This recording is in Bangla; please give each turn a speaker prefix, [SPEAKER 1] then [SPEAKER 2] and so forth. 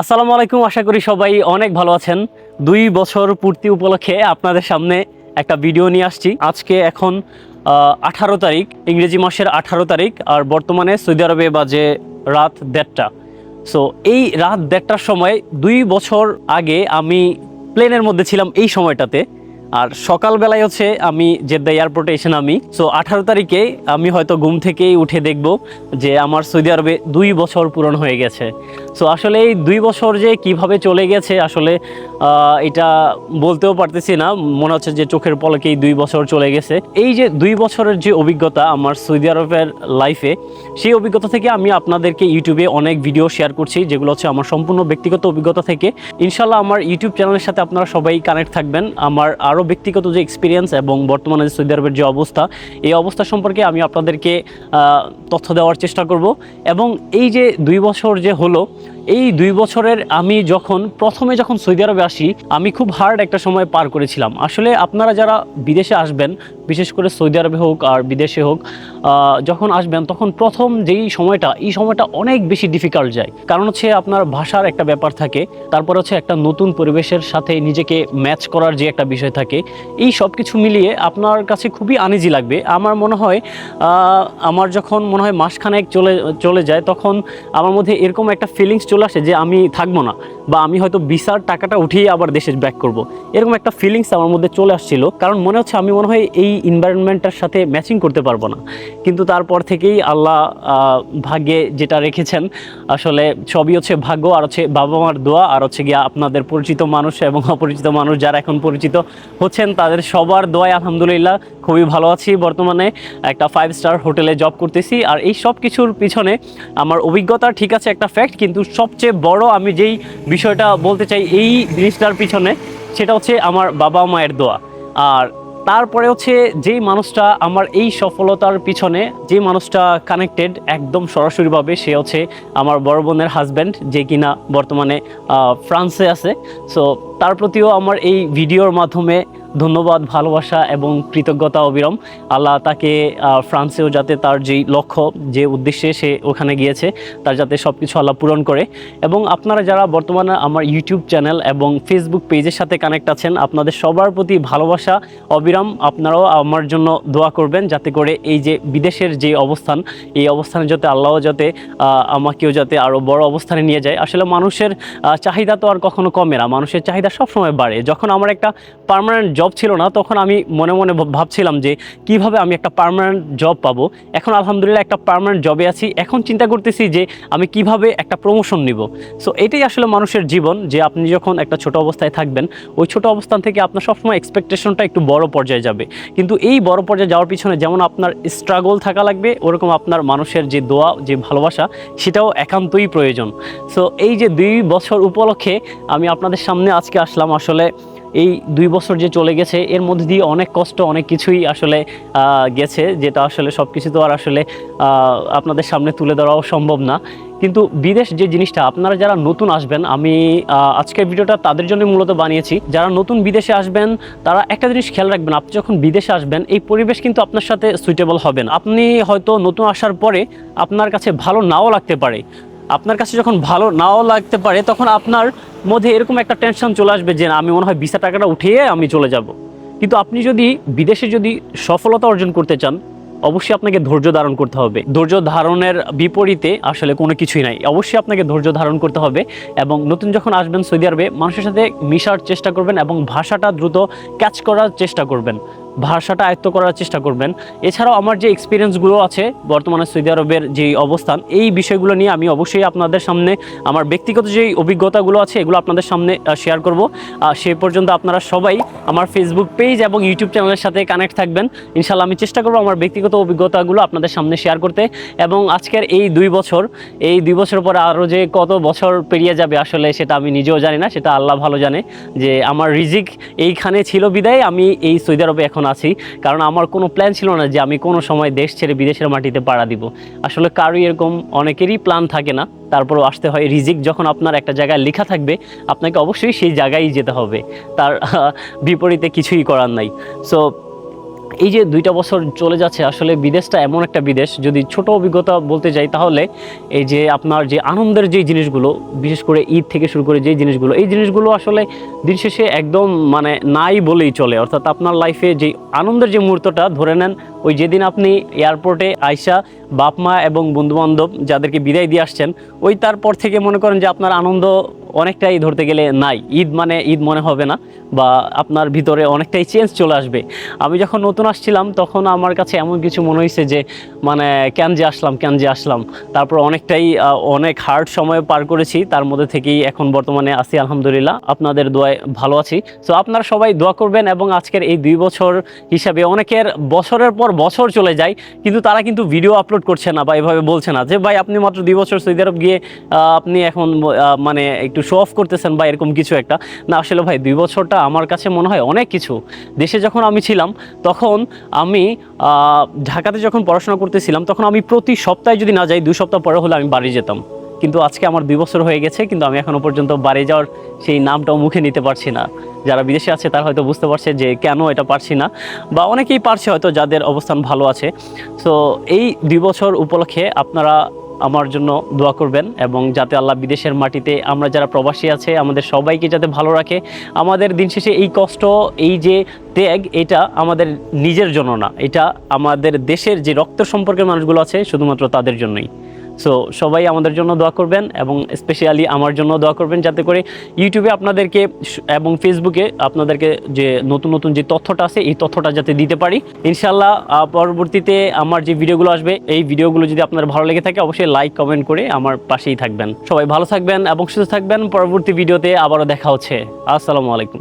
[SPEAKER 1] আসসালামু আলাইকুম, আশা করি সবাই অনেক ভালো আছেন। দুই বছর পূর্তি উপলক্ষে আপনাদের সামনে একটা ভিডিও নিয়ে আসছি। আজকে এখন আঠারো তারিখ, ইংরেজি মাসের আঠারো তারিখ, আর বর্তমানে সৌদি আরবে বাজে রাত দেড়টা। সো এই রাত দেড়টার সময় দুই বছর আগে আমি প্লেনের মধ্যে ছিলাম এই সময়টাতে। আর সকালবেলায় হচ্ছে আমি জেদ্দা এয়ারপোর্টে এসে নামি। সো আঠারো তারিখে আমি হয়তো ঘুম থেকেই উঠে দেখব যে আমার সৌদি আরবে দুই বছর পূরণ হয়ে গেছে। সো আসলে এই দুই বছর যে কীভাবে চলে গেছে, আসলে এটা বলতেও পারতেছি না। মনে হচ্ছে যে চোখের পলকেই দুই বছর চলে গেছে। এই যে দুই বছরের যে অভিজ্ঞতা আমার সৌদি আরবের লাইফে সেই অভিজ্ঞতা থেকে আমি আপনাদেরকে ইউটিউবে অনেক ভিডিও শেয়ার করছি, যেগুলো হচ্ছে আমার সম্পূর্ণ ব্যক্তিগত অভিজ্ঞতা থেকে। ইনশাল্লাহ আমার ইউটিউব চ্যানেলের সাথে আপনারা সবাই কানেক্ট থাকবেন। আমার আরও ব্যক্তিগত যে এক্সপিরিয়েন্স এবং বর্তমানে যে সৌদি আরবের যে অবস্থা, এই অবস্থা সম্পর্কে আমি আপনাদেরকে তথ্য দেওয়ার চেষ্টা করব। এবং এই যে দুই বছর যে হলো, এই দুই বছরের আমি যখন প্রথমে যখন সৌদি আরবে আসি, আমি খুব হার্ড একটা সময় পার করেছিলাম। আসলে আপনারা যারা বিদেশে আসবেন, বিশেষ করে সৌদি আরবে হোক আর বিদেশে হোক যখন আসবেন, তখন প্রথম যেই সময়টা, এই সময়টা অনেক বেশি ডিফিকাল্ট যায়। কারণ হচ্ছে আপনার ভাষার একটা ব্যাপার থাকে, তারপর হচ্ছে একটা নতুন পরিবেশের সাথে নিজেকে ম্যাচ করার যে একটা বিষয় থাকে, এই সব কিছু মিলিয়ে আপনার কাছে খুবই আনিজি লাগবে। আমার মনে হয় আমার যখন মনে হয় মাসখানেক চলে চলে যায়, তখন আমার মধ্যে এরকম একটা ফিলিংস চলে আসে যে আমি থাকব না। বা আমি হয়তো ভিসার টাকাটা উঠিয়ে আবার দেশে ব্যাক করব। এরকম একটা ফিলিংস আমার মধ্যে চলে আসছিল, কারণ মনে হচ্ছে আমি মনে হয় এই এনভায়রনমেন্টটার সাথে ম্যাচিং করতে পারব না কিন্তু তারপর থেকেই আল্লাহ ভাগ্যে যেটা রেখেছেন, আসলে সবই হচ্ছে ভাগ্য, আর হচ্ছে বাবা মার দোয়া, আর হচ্ছে গিয়া আপনাদের পরিচিত মানুষ এবং অপরিচিত মানুষ যারা এখন পরিচিত হচ্ছেন, তাদের সবার দোয়ায় আলহামদুলিল্লাহ খুবই ভালো আছি বর্তমানে। একটা ফাইভ স্টার হোটেলে জব করতেছি। আর এই সব কিছুর পিছনে আমার অভিজ্ঞতা ঠিক আছে একটা ফ্যাক্ট কিন্তু সবচেয়ে বড় আমি যেই বিষয়টা বলতে চাই এই জিনিসটার পিছনে, সেটা হচ্ছে আমার বাবা মায়ের দোয়া। আর তারপরে হচ্ছে যেই মানুষটা আমার এই সফলতার পিছনে যে মানুষটা কানেক্টেড একদম সরাসরিভাবে, সে হচ্ছে আমার বড় বোনের হাজব্যান্ড যে কিনা বর্তমানে ফ্রান্সে আছে। সো তার প্রতিও আমার এই ভিডিওর মাধ্যমে ধন্যবাদ, ভালোবাসা এবং কৃতজ্ঞতা অবিরম। আল্লাহ তাকে ফ্রান্সেও যাতে তার যেই লক্ষ্য, যে উদ্দেশ্যে সে ওখানে গিয়েছে, তার যাতে সব কিছু আল্লাহ পূরণ করে। এবং আপনারা যারা বর্তমানে আমার ইউটিউব চ্যানেল এবং ফেসবুক পেজের সাথে কানেক্ট আছেন, আপনাদের সবার প্রতি ভালোবাসা, অবিরাম, আপনারাও আমার জন্য দোয়া করবেন যাতে করে এই যে বিদেশের যে অবস্থান, এই অবস্থানে যাতে আল্লাহ যাতে আমাকেও যাতে আরও বড় অবস্থানে নিয়ে যায়। আসলে মানুষের চাহিদা তো আর কখনো কমে না, মানুষের চাহিদা সবসময় বাড়ে। যখন আমার একটা পার্মানেন্ট জব ছিল না, তখন আমি মনে মনে ভাব- ভাবছিলাম যে কীভাবে আমি একটা পার্মানেন্ট জব পাবো। এখন আলহামদুলিল্লাহ একটা পার্মানেন্ট জবে আছি। এখন চিন্তা করতেছি যে আমি কীভাবে একটা প্রমোশন নিব। সো এটাই আসলে মানুষের জীবন যে আপনি যখন একটা ছোট অবস্থায় থাকবেন, ওই ছোট অবস্থান থেকে আপনার সবসময় এক্সপেকটেশনটা একটু বড় পর্যায়ে যাবে। কিন্তু এই বড় পর্যায়ে যাওয়ার পিছনে যেমন আপনার স্ট্রাগল থাকা লাগবে, ওরকম আপনার মানুষের যে দোয়া, যে ভালোবাসা, সেটাও একান্তই প্রয়োজন। সো এই যে দুই বছর উপলক্ষে আমি আপনাদের সামনে আজকে আসলাম আসলে এই দুই বছর যে চলে গেছে, এর মধ্যে দিয়ে অনেক কষ্ট, অনেক কিছুই আসলে গেছে, যেটা আসলে সব কিছু তো আর আসলে আপনাদের সামনে তুলে ধরাও সম্ভব না। কিন্তু বিদেশ যে জিনিসটা, আপনারা যারা নতুন আসবেন, আমি আজকের ভিডিওটা তাদের জন্য মূলত বানিয়েছি। যারা নতুন বিদেশে আসবেন, তারা একটা জিনিস খেয়াল রাখবেন, আপনি যখন বিদেশে আসবেন, এই পরিবেশ কিন্তু আপনার সাথে সুইটেবল হবে না। আপনি হয়তো নতুন আসার পরে আপনার কাছে ভালো নাও লাগতে পারে। আপনার কাছে যখন ভালো নাও লাগতে পারে, তখন আপনার মধ্যে এরকম একটা টেনশন চলে আসবে যে আমি মনে হয় ভিসা টাকাটা উঠিয়ে আমি চলে যাব। কিন্তু আপনি যদি বিদেশে যদি সফলতা অর্জন করতে চান, অবশ্যই আপনাকে ধৈর্য ধারণ করতে হবে। ধৈর্য ধারণের বিপরীতে আসলে কোনো কিছুই নাই। অবশ্যই আপনাকে ধৈর্য ধারণ করতে হবে এবং নতুন যখন আসবেন সৌদি আরবে, মানুষের সাথে মিশার চেষ্টা করবেন এবং ভাষাটা দ্রুত ক্যাচ করার চেষ্টা করবেন। ভাষাটা আয়ত্ত করার চেষ্টা করবেন। এছাড়াও আমার যে এক্সপিরিয়েন্সগুলো আছে বর্তমানে সৌদি আরবের যে অবস্থান, এই বিষয়গুলো নিয়ে আমি অবশ্যই আপনাদের সামনে আমার ব্যক্তিগত যে অভিজ্ঞতাগুলো আছে, এগুলো আপনাদের সামনে শেয়ার করব। সে পর্যন্ত আপনারা সবাই আমার ফেসবুক পেজ এবং ইউটিউব চ্যানেলের সাথে কানেক্ট থাকবেন। ইনশাল্লাহ আমি চেষ্টা করব আমার ব্যক্তিগত অভিজ্ঞতাগুলো আপনাদের সামনে শেয়ার করতে এবং আজকের এই দুই বছর, এই দুই বছর পরে আরও যে কত বছর পেরিয়ে যাবে আসলে সেটা আমি নিজেও জানি না, সেটা আল্লাহ ভালো জানে যে আমার রিজিক এইখানে ছিল বিদায়, আমি এই সৌদি আরবে এখন আছি। কারণ আমার কোনো প্ল্যান ছিল না যে আমি কোনো সময় দেশ ছেড়ে বিদেশের মাটিতে পাড়া দিব। আসলে কারোই এরকম অনেকেরই প্ল্যান থাকে না। তারপরও আসতে হয় রিজিক যখন আপনার একটা জায়গায় লেখা থাকবে, আপনাকে অবশ্যই সেই জায়গায় যেতে হবে। তার বিপরীতে কিছুই করার নাই। সো এই যে দুইটা বছর চলে যাচ্ছে, আসলে বিদেশটা এমন একটা বিদেশ। যদি ছোট অভিজ্ঞতা বলতে যাই তাহলে, এই যে আপনার যে আনন্দের যে জিনিসগুলো, বিশেষ করে ঈদ থেকে শুরু করে যে জিনিসগুলো, এই জিনিসগুলো আসলে দিন শেষে একদম মানে নাই বলেই চলে। অর্থাৎ আপনার লাইফে যে আনন্দের যে মুহূর্তটা, ধরে নেন ওই যেদিন আপনি এয়ারপোর্টে আইসা বাপ, মা এবং বন্ধুবান্ধব যাদেরকে বিদায় দিয়ে আসছেন, ওই তারপর থেকে মনে করেন যে আপনার আনন্দ অনেকটাই ধরতে গেলে নাই। ঈদ মানে ঈদ মনে হবে না বা আপনার ভিতরে অনেকটাই চেঞ্জ চলে আসবে। আমি যখন নতুন আসছিলাম, তখন আমার কাছে এমন কিছু মনে হয়েছে যে মানে কেন যে আসলাম, কেন যে আসলাম। তারপর অনেকটাই অনেক হার্ড সময় পার করেছি। তার মধ্যে থেকেই এখন বর্তমানে আছি, আলহামদুলিল্লাহ। আপনাদের দোয়ায় ভালো আছি। সো আপনারা সবাই দোয়া করবেন এবং আজকের এই দুই বছর হিসাবে অনেকের বছরের পর বছর চলে যায়, কিন্তু তারা কিন্তু ভিডিও আপলোড করছে না বা এভাবে বলছে না যে, ভাই, আপনি মাত্র দুই বছর সৌদি আরব গিয়ে আপনি এখন মানে একটু শো অফ করতেছেন বা এরকম কিছু একটা। না, আসলে ভাই, দুই বছরটা আমার কাছে মনে হয় অনেক কিছু। দেশে যখন আমি ছিলাম, তখন আমি ঢাকাতে যখন পড়াশোনা করতেছিলাম, তখন আমি প্রতি সপ্তাহে যদি না যাই, দুই সপ্তাহ পরে হলে আমি বাড়ি যেতাম। কিন্তু আজকে আমার দুই বছর হয়ে গেছে, কিন্তু আমি এখনও পর্যন্ত বাড়ি যাওয়ার সেই নামটাও মুখে নিতে পারছি না। যারা বিদেশে আছে, তারা হয়তো বুঝতে পারছে যে কেন এটা পারছি না। বা অনেকেই পারছে হয়তো, যাদের অবস্থান ভালো আছে। সো এই দুই বছর উপলক্ষে আপনারা আমার জন্য দোয়া করবেন এবং যাতে আল্লাহ বিদেশের মাটিতে আমরা যারা প্রবাসী আছে, আমাদের সবাইকে যাতে ভালো রাখে। আমাদের দিন শেষে এই কষ্ট, এই যে ত্যাগ, এটা আমাদের নিজের জন্য না। এটা আমাদের দেশের যে রক্ত সম্পর্কের মানুষগুলো আছে, শুধুমাত্র তাদের জন্যই। সো সবাই আমাদের জন্য দোয়া করবেন এবং স্পেশালি আমার জন্য দোয়া করবেন যাতে করে ইউটিউবে আপনাদেরকে এবং ফেসবুকে আপনাদেরকে যে নতুন নতুন যে তথ্যটা আছে, এই তথ্যটা যাতে দিতে পারি। ইনশাল্লাহ পরবর্তীতে আমার যে ভিডিওগুলো আসবে, এই ভিডিওগুলো যদি আপনার ভালো লেগে থাকে, অবশ্যই লাইক কমেন্ট করে আমার পাশেই থাকবেন। সবাই ভালো থাকবেন এবং সুস্থ থাকবেন। পরবর্তী ভিডিওতে আবারও দেখা হচ্ছে। আসসালামু আলাইকুম।